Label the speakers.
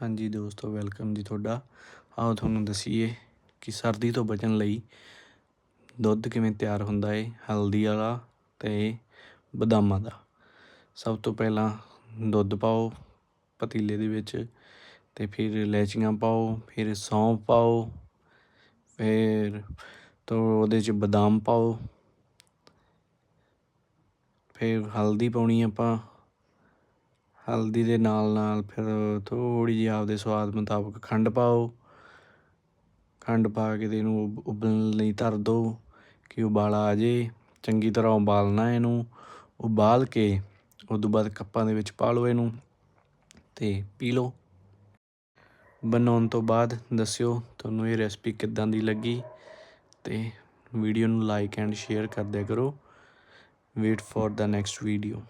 Speaker 1: ਹਾਂਜੀ ਦੋਸਤੋ ਵੈਲਕਮ ਜੀ ਤੁਹਾਡਾ। ਆਓ ਤੁਹਾਨੂੰ ਦਸੀਏ ਕਿ ਸਰਦੀ ਤੋਂ ਬਚਣ ਲਈ ਦੁੱਧ ਕਿਵੇਂ ਤਿਆਰ ਹੁੰਦਾ ਹੈ ਹਲਦੀ ਵਾਲਾ ਤੇ ਬਦਾਮਾਂ ਦਾ। ਸਭ ਤੋਂ ਪਹਿਲਾਂ ਦੁੱਧ ਪਾਓ ਪਤੀਲੇ ਦੇ ਵਿੱਚ ਤੇ ਫਿਰ ਇਲਾਇਚੀਆਂ ਪਾਓ, ਫਿਰ ਸੌਂਫ ਪਾਓ, ਫਿਰ ਤੋਂ ਉਹਦੇ 'ਚ ਬਦਾਮ ਪਾਓ। ਫਿਰ ਹਲਦੀ ਪਾਉਣੀ ਆਪਾਂ ਹਲਦੀ ਦੇ ਨਾਲ ਨਾਲ ਫਿਰ ਥੋੜ੍ਹੀ ਜਿਹੀ ਆਪਦੇ ਸਵਾਦ ਮੁਤਾਬਕ ਖੰਡ ਪਾਓ। ਖੰਡ ਪਾ ਕੇ ਤੇ ਇਹਨੂੰ ਉਬ- ਉਬਲਣ ਲਈ ਧਰ ਦਿਓ ਕਿ ਉਬਾਲਾ ਆ ਜੇ। ਚੰਗੀ ਤਰ੍ਹਾਂ ਉਬਾਲਣਾ ਇਹਨੂੰ। ਉਬਾਲ ਕੇ ਉਦੋਂ ਬਾਅਦ ਕੱਪਾਂ ਦੇ ਵਿੱਚ ਪਾ ਲਓ ਇਹਨੂੰ ਤੇ ਪੀ ਲਓ। ਬਣਾਉਣ ਤੋਂ ਬਾਅਦ ਦੱਸਿਓ ਤੁਹਾਨੂੰ ਇਹ ਰੈਸਪੀ ਕਿੱਦਾਂ ਦੀ ਲੱਗੀ ਤੇ ਵੀਡੀਓ ਨੂੰ ਲਾਈਕ ਐਂਡ ਸ਼ੇਅਰ ਕਰ ਦਿਆ ਕਰੋ। Wait for the next video.